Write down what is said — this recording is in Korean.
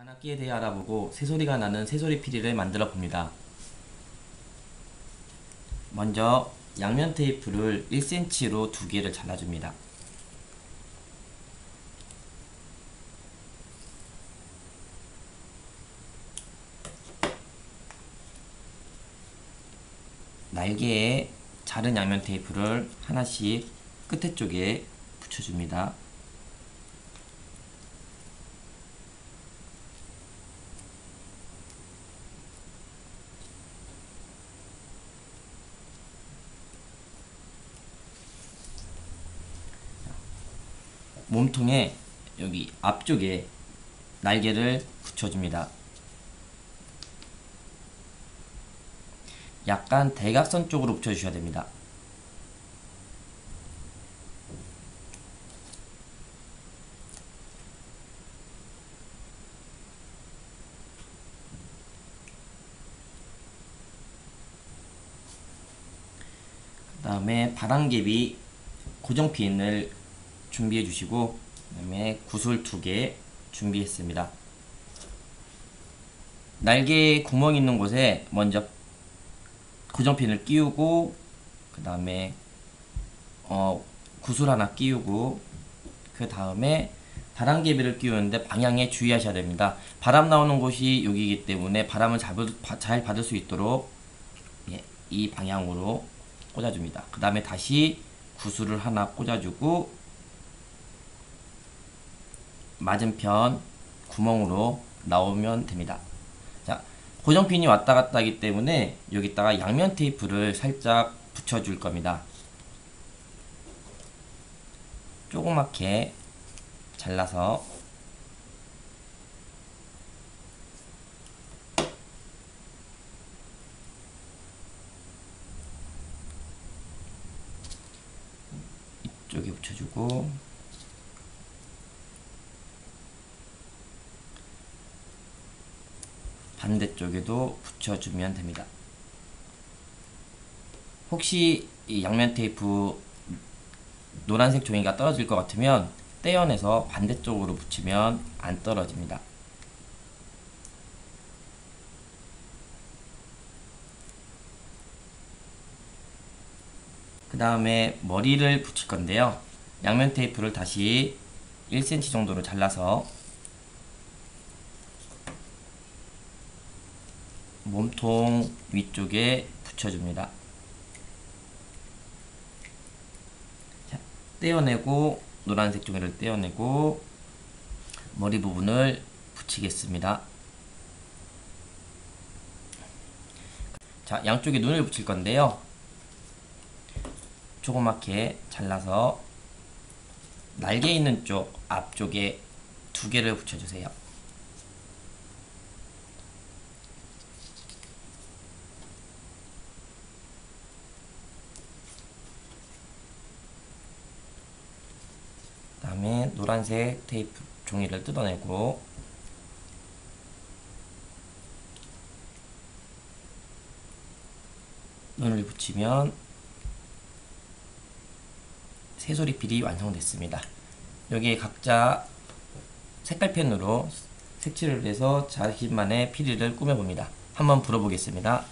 관악기에 대해 알아보고 새소리가 나는 새소리 피리를 만들어 봅니다. 먼저 양면 테이프를 1cm로 두 개를 잘라줍니다. 날개에 자른 양면 테이프를 하나씩 끝에 쪽에 붙여줍니다. 몸통에 여기 앞쪽에 날개를 붙여줍니다. 약간 대각선 쪽으로 붙여주셔야 됩니다. 그 다음에 바람개비 고정핀을 준비해 주시고 그 다음에 구슬 두 개 준비했습니다. 날개 구멍 있는 곳에 먼저 고정핀을 끼우고 그 다음에 어, 구슬 하나 끼우고 그 다음에 바람개비를 끼우는데 방향에 주의하셔야 됩니다. 바람 나오는 곳이 여기이기 때문에 바람을 잡을, 잘 받을 수 있도록 예, 이 방향으로 꽂아줍니다. 그 다음에 다시 구슬을 하나 꽂아주고 맞은편 구멍으로 나오면 됩니다. 자, 고정핀이 왔다 갔다 하기 때문에 여기다가 양면 테이프를 살짝 붙여줄 겁니다. 조그맣게 잘라서 이쪽에 붙여주고 반대쪽에도 붙여주면 됩니다. 혹시 이 양면 테이프 노란색 종이가 떨어질 것 같으면 떼어내서 반대쪽으로 붙이면 안 떨어집니다. 그 다음에 머리를 붙일 건데요. 양면 테이프를 다시 1cm 정도로 잘라서 몸통 위쪽에 붙여줍니다. 자, 떼어내고 노란색 종이를 떼어내고 머리 부분을 붙이겠습니다. 자, 양쪽에 눈을 붙일 건데요. 조그맣게 잘라서 날개 있는 쪽 앞쪽에 두 개를 붙여주세요. 다음에 노란색 테이프 종이를 뜯어내고 눈을 붙이면 새소리 필이 완성됐습니다. 여기에 각자 색깔펜으로 색칠을 해서 자신만의 피리를 꾸며봅니다. 한번 불어보겠습니다.